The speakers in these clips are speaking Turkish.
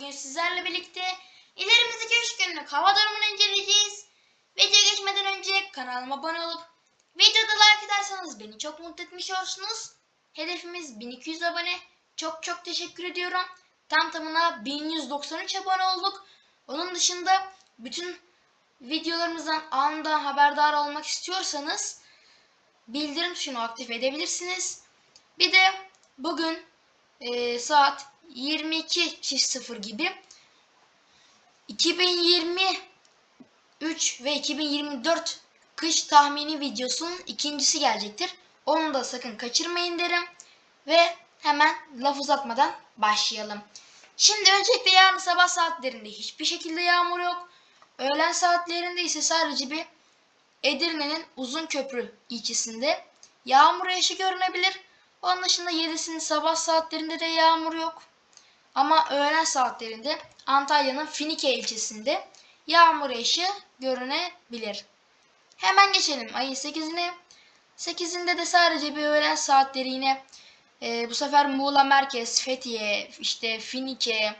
Bugün sizlerle birlikte ilerimizdeki 3 günlük hava durumunu inceleyeceğiz. Videoya geçmeden önce kanalıma abone olup videoda like ederseniz beni çok mutlu etmiş olursunuz. Hedefimiz 1200 abone. Çok çok teşekkür ediyorum. Tam tamına 1193 abone olduk. Onun dışında bütün videolarımızdan anında haberdar olmak istiyorsanız bildirim tuşunu aktif edebilirsiniz. Bir de bugün e, saat 22.00 gibi 2023 ve 2024 kış tahmini videosunun ikincisi gelecektir. Onu da sakın kaçırmayın derim. Ve hemen laf uzatmadan başlayalım. Şimdi öncelikle yarın sabah saatlerinde hiçbir şekilde yağmur yok. Öğlen saatlerinde ise sadece bir Edirne'nin Uzunköprü ilçesinde yağmur yağışı görünebilir. Onun dışında 7'sinin sabah saatlerinde de yağmur yok. Ama öğlen saatlerinde Antalya'nın Finike ilçesinde yağmur yağışı görünebilir. Hemen geçelim ayın 8'ine. 8'inde de sadece bir öğlen saatleri yine e, bu sefer Muğla Merkez, Fethiye, işte Finike,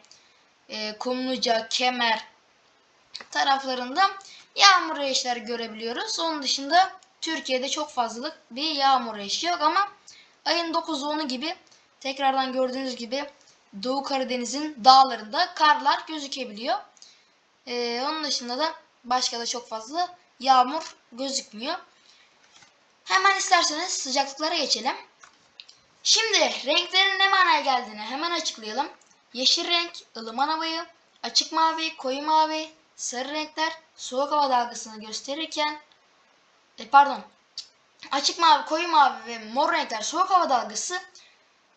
e, Kumluca, Kemer taraflarında yağmur yağışları görebiliyoruz. Onun dışında Türkiye'de çok fazlalık bir yağmur yağışı yok ama ayın 9'u 10'u gibi tekrardan gördüğünüz gibi Doğu Karadeniz'in dağlarında karlar gözükebiliyor. Ee, onun dışında da başka da çok fazla yağmur gözükmüyor. Hemen isterseniz sıcaklıklara geçelim. Şimdi renklerin ne manaya geldiğini hemen açıklayalım. Yeşil renk ılıman havayı, açık mavi, koyu mavi, sarı renkler soğuk hava dalgasını gösterirken e, pardon açık mavi, koyu mavi ve mor renkler soğuk hava dalgası,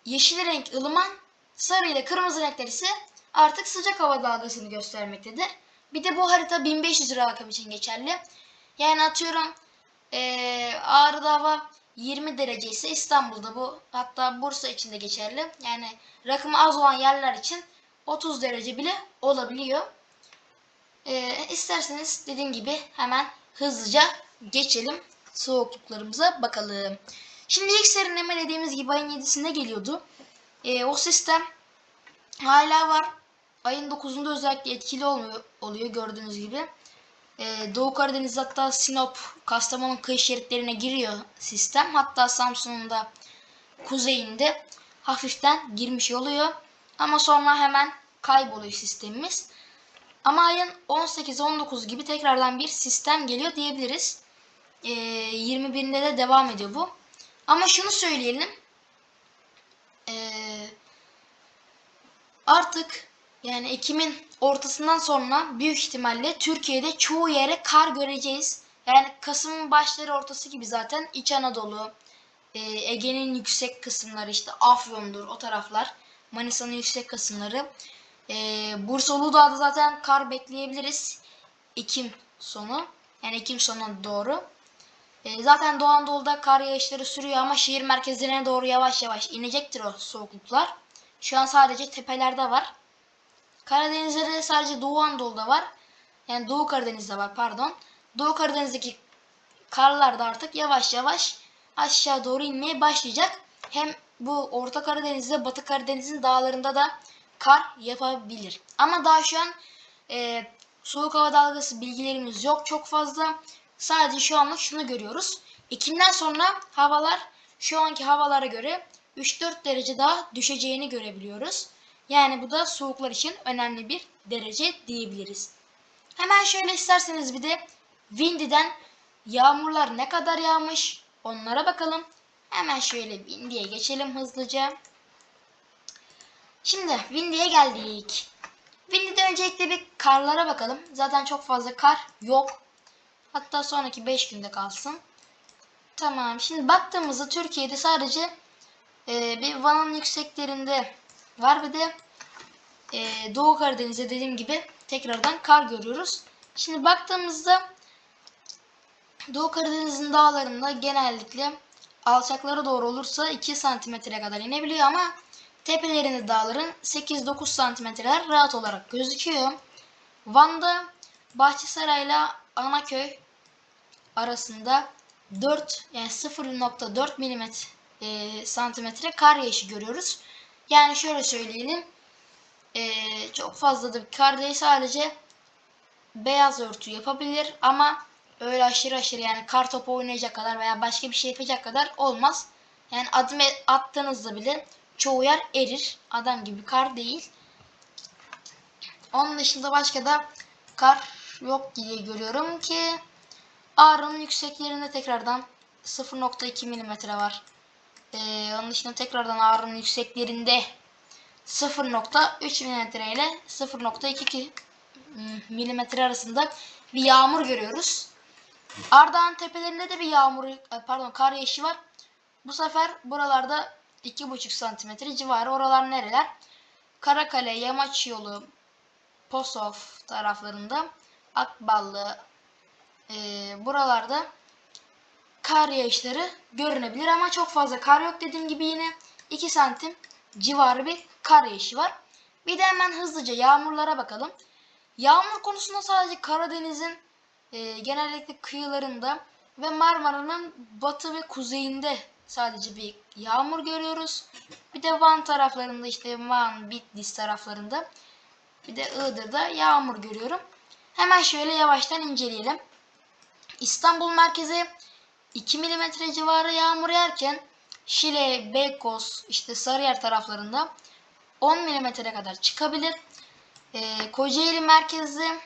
yeşil renk ılıman, sarı ile kırmızı renkler ise artık sıcak hava dalgasını göstermektedir. Bir de bu harita 1500 lira rakam için geçerli. Yani atıyorum ee, Ağrı'da hava 20 derece ise İstanbul'da bu hatta Bursa için de geçerli. Yani rakımı az olan yerler için 30 derece bile olabiliyor. Ee, isterseniz dediğim gibi hemen hızlıca geçelim soğukluklarımıza bakalım. Şimdi ilk serinleme dediğimiz gibi ayın 7'sinde geliyordu. Ee, o sistem hala var. Ayın 9'unda özellikle etkili olmuyor, oluyor gördüğünüz gibi. Ee, Doğu Karadeniz hatta Sinop, Kastamonu kıyı şeritlerine giriyor sistem. Hatta Samsun'un da kuzeyinde hafiften girmiş oluyor. Ama sonra hemen kayboluyor sistemimiz. Ama ayın 18-19 gibi tekrardan bir sistem geliyor diyebiliriz. Ee, 21'inde de devam ediyor bu. Ama şunu söyleyelim. Ee, artık yani Ekim'in ortasından sonra büyük ihtimalle Türkiye'de çoğu yere kar göreceğiz. Yani Kasım'ın başları ortası gibi zaten İç Anadolu, e, Ege'nin yüksek kısımları işte Afyon'dur o taraflar. Manisa'nın yüksek kısımları. E, Bursa Uludağ'da zaten kar bekleyebiliriz. Ekim sonu. Yani Ekim sonuna doğru. E, zaten Doğu Anadolu'da kar yağışları sürüyor ama şehir merkezlerine doğru yavaş yavaş inecektir o soğukluklar. Şu an sadece tepelerde var. Karadeniz'de de sadece Doğu Anadolu'da var. Yani Doğu Karadeniz'de var pardon. Doğu Karadeniz'deki karlar da artık yavaş yavaş aşağı doğru inmeye başlayacak. Hem bu Orta Karadeniz'de Batı Karadeniz'in dağlarında da kar yapabilir. Ama daha şu an e, soğuk hava dalgası bilgilerimiz yok çok fazla. Sadece şu anlık şunu görüyoruz. Ekim'den sonra havalar şu anki havalara göre 3-4 derece daha düşeceğini görebiliyoruz. Yani bu da soğuklar için önemli bir derece diyebiliriz. Hemen şöyle isterseniz bir de Windy'den yağmurlar ne kadar yağmış onlara bakalım. Hemen şöyle Windy'ye geçelim hızlıca. Şimdi Windy'ye geldik. Windy'de öncelikle bir karlara bakalım. Zaten çok fazla kar yok. Hatta sonraki 5 günde kalsın. Tamam. Şimdi baktığımızda Türkiye'de sadece e, bir Van'ın yükseklerinde var ve de e, Doğu Karadeniz'de dediğim gibi tekrardan kar görüyoruz. Şimdi baktığımızda Doğu Karadeniz'in dağlarında genellikle alçaklara doğru olursa 2 santimetre kadar inebiliyor ama tepelerinde dağların 8-9 santimetreler rahat olarak gözüküyor. Van'da Bahçesaray'la Anaköy arasında 4 yani 0.4 milimetre e, santimetre kar yağışı görüyoruz. Yani şöyle söyleyelim. Ee, çok fazla da bir kar değil sadece beyaz örtü yapabilir ama öyle aşırı aşırı yani kar topu oynayacak kadar veya başka bir şey yapacak kadar olmaz. Yani adım e- attığınızda bile çoğu yer erir. Adam gibi kar değil. Onun dışında başka da kar yok diye görüyorum ki Ağrı'nın yükseklerinde tekrardan 0.2 milimetre var. Ee, onun dışında tekrardan Ağrı'nın yükseklerinde 0.3 milimetre ile 0.22 milimetre arasında bir yağmur görüyoruz. Ardahan tepelerinde de bir yağmur, pardon kar yağışı var. Bu sefer buralarda 2,5 santimetre civarı. Oralar nereler? Karakale, Yamaç yolu, Posof taraflarında, Akballı, e, buralarda kar yağışları görünebilir ama çok fazla kar yok dediğim gibi yine 2 santim civarı bir kar yağışı var. Bir de hemen hızlıca yağmurlara bakalım. Yağmur konusunda sadece Karadeniz'in e, genellikle kıyılarında ve Marmara'nın batı ve kuzeyinde sadece bir yağmur görüyoruz. Bir de Van taraflarında işte Van, Bitlis taraflarında bir de Iğdır'da yağmur görüyorum. Hemen şöyle yavaştan inceleyelim. İstanbul merkeze 2 mm civarı yağmur yağarken Şile, Beykoz, işte Sarıyer taraflarında 10 mm'ye kadar çıkabilir. Ee, Kocaeli merkezde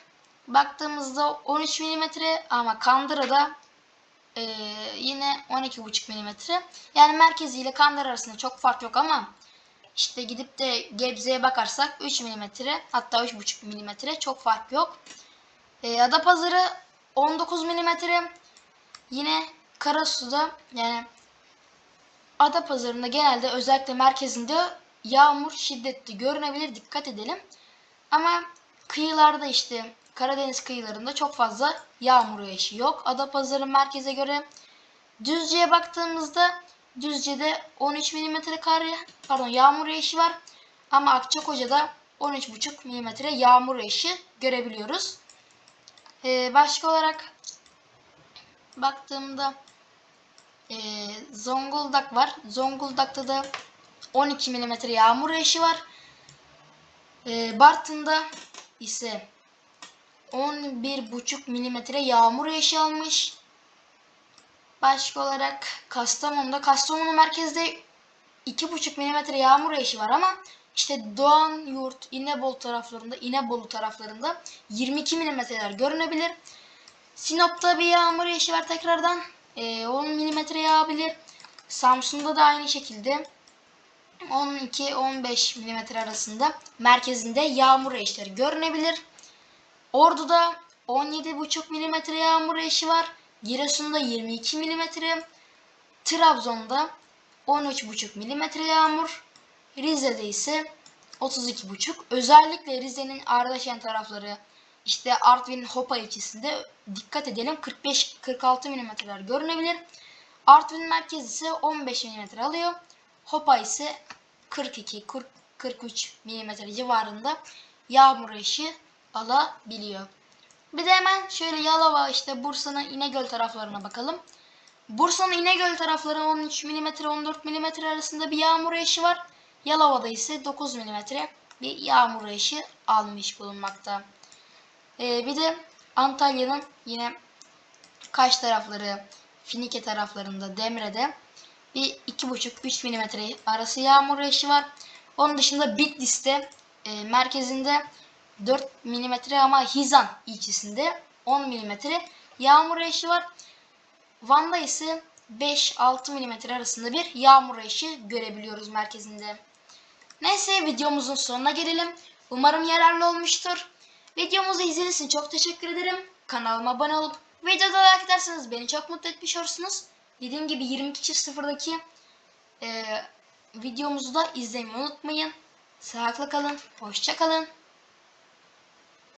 baktığımızda 13 mm ama Kandıra'da e, yine 12,5 mm. Yani merkezi ile Kandıra arasında çok fark yok ama işte gidip de Gebze'ye bakarsak 3 mm hatta 3,5 mm çok fark yok. E, Adapazarı 19 mm yine Karasu'da yani Adapazarı'nda genelde özellikle merkezinde yağmur şiddetli görünebilir dikkat edelim. Ama kıyılarda işte Karadeniz kıyılarında çok fazla yağmur yağışı yok. Adapazarı merkeze göre Düzce'ye baktığımızda Düzce'de 13 mm kar pardon yağmur yağışı var. Ama Akçakoca'da 13,5 mm yağmur yağışı görebiliyoruz. Ee, başka olarak baktığımda e, Zonguldak var. Zonguldak'ta da 12 mm yağmur yağışı var. Ee, Bartın'da ise 11,5 milimetre yağmur yağışı almış. Başka olarak Kastamonu'da Kastamonu merkezde 2,5 milimetre yağmur yağışı var ama işte Doğan Yurt, İnebolu taraflarında, İnebolu taraflarında 22 milimetreler görünebilir. Sinop'ta bir yağmur yağışı var tekrardan. Ee, 10 milimetre yağabilir. Samsun'da da aynı şekilde 12-15 milimetre arasında merkezinde yağmur yağışları görünebilir. Ordu'da 17,5 milimetre yağmur yağışı var. Giresun'da 22 milimetre. Trabzon'da 13,5 milimetre yağmur. Rize'de ise 32,5. Özellikle Rize'nin Ardaşen tarafları işte Artvin'in Hopa ilçesinde dikkat edelim 45-46 milimetreler görünebilir. Artvin merkez ise 15 milimetre alıyor. Hopa ise 42-43 milimetre civarında yağmur yağışı alabiliyor. Bir de hemen şöyle Yalova işte Bursa'nın İnegöl taraflarına bakalım. Bursa'nın İnegöl tarafları 13 mm 14 mm arasında bir yağmur yağışı var. Yalova'da ise 9 mm bir yağmur yağışı almış bulunmakta. Ee, bir de Antalya'nın yine Kaş tarafları, Finike taraflarında, Demre'de bir 2,5-3 mm arası yağmur yağışı var. Onun dışında Bitlis'te e, merkezinde 4 mm ama Hizan ilçesinde 10 mm yağmur yağışı var. Van'da ise 5-6 mm arasında bir yağmur yağışı görebiliyoruz merkezinde. Neyse videomuzun sonuna gelelim. Umarım yararlı olmuştur. Videomuzu izlediğiniz için çok teşekkür ederim. Kanalıma abone olup videoda like ederseniz beni çok mutlu etmiş olursunuz. Dediğim gibi 22.00'daki e, videomuzu da izlemeyi unutmayın. Sağlıklı kalın. Hoşça kalın.